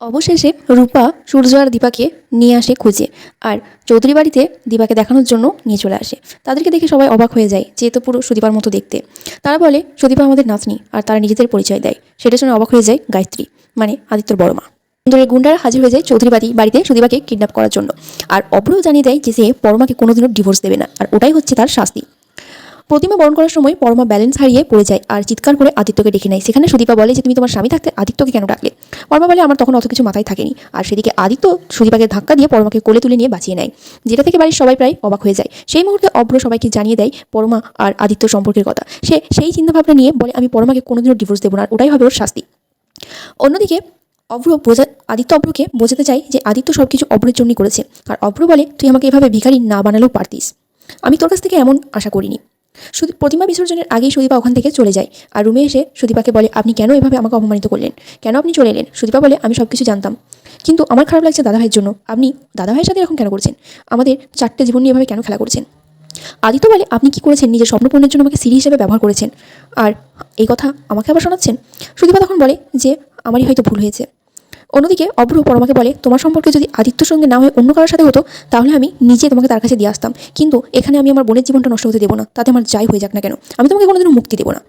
অবশেষে রূপা সূর্য আর দীপাকে নিয়ে আসে খুঁজে আর চৌধুরী বাড়িতে দীপাকে দেখানোর জন্য নিয়ে চলে আসে। তাদেরকে দেখে সবাই অবাক হয়ে যায় যে তো পুরো সুদীপার মতো দেখতে। তারা বলে, সুদীপা আমাদের নাতনি আর তারা নিজেদের পরিচয় দেয়। সেটা শুনে অবাক হয়ে যায় গায়ত্রী মানে আদিত্যর বড় মা। সুন্দরের গুন্ডারা হাজির হয়ে যায় চৌধুরী বাড়ি বাড়িতে সুদীপাকে কিডন্যাপ করার জন্য। আর অভ্রও জানিয়ে দেয় যে সে পরমাকে কোনোদিনও ডিভোর্স দেবে না। আর ওটাই হচ্ছে তার শাস্তি। প্রতিমা বরণ করার সময় পরমা ব্যালেন্স হারিয়ে পড়ে যায় আর চিৎকার করে আদিত্যকে ডেকে নেয়। সেখানে সুদীপা বলে যে, তুমি তোমার স্বামী থাকতে আদিত্যকে কেন ডাকলে? পরমা বলে, আমার তখন অত কিছু মাথায় থাকেনি। আর সেদিকে আদিত্য সুদীপাকে ধাক্কা দিয়ে পরমাকে কোলে তুলে নিয়ে বাঁচিয়ে নেয়, যেটা থেকে বাড়ির সবাই প্রায় অবাক হয়ে যায়। সেই মুহূর্তে অভ্র সবাইকে জানিয়ে দেয় পরমা আর আদিত্য সম্পর্কের কথা। সে সেই চিন্তাভাবনা নিয়ে বলে, আমি পরমাকে কোনোদিনও ডিভোর্স দেবো না ওটাই হবে ওর শাস্তি। অন্যদিকে অভ্র বোঝা, আদিত্য অভ্রকে বোঝাতে চাই যে, আদিত্য সব কিছু অভ্রের জন্যই করেছে। আর অভ্র বলে, তুই আমাকে এভাবে ভিখারি না বানালেও পারতিস। আমি তোর কাছ থেকে এমন আশা করিনি। প্রতিমা বিসর্জনের আগেই সুদীপা ওখান থেকে চলে যায়। আর রুমে এসে সুদীপাকে বলে, আপনি কেন এভাবে আমাকে অপমানিত করলেন? কেন আপনি চলে এলেন? সুদীপা বলে, আমি সব কিছু জানতাম। কিন্তু আমার খারাপ লাগছে দাদাভাইয়ের জন্য। আপনি দাদাভাইয়ের সাথে এরকম কেন করছেন? আমাদের চারটে জীবন নিয়ে এভাবে কেন খেলা করছেন? আদিত্য বলে, আপনি কি করেছেন? নিজের স্বপ্নপূর্ণের জন্য আমাকে সিঁড়ি হিসেবে ব্যবহার করেছেন। আর এই কথা আমাকে আবার শোনাচ্ছেন? সুদীপা তখন বলে যে, আমারই হয়তো ভুল হয়েছে। অন্যদিকে অভ্র পরমাকে বলে, তোমার সম্পর্কে যদি আদিত্য সঙ্গে না হয়ে অন্য কারোর সাথে হতো, তাহলে আমি নিজে তোমাকে তার কাছে দিয়ে আসতাম। কিন্তু এখানে আমি আমার বোনের জীবনটা নষ্ট হতে দেবো না। তাতে আমার যাই হয়ে যাক না কেন? আমি তোমাকে কোনোদিনও মুক্তি দেবো না।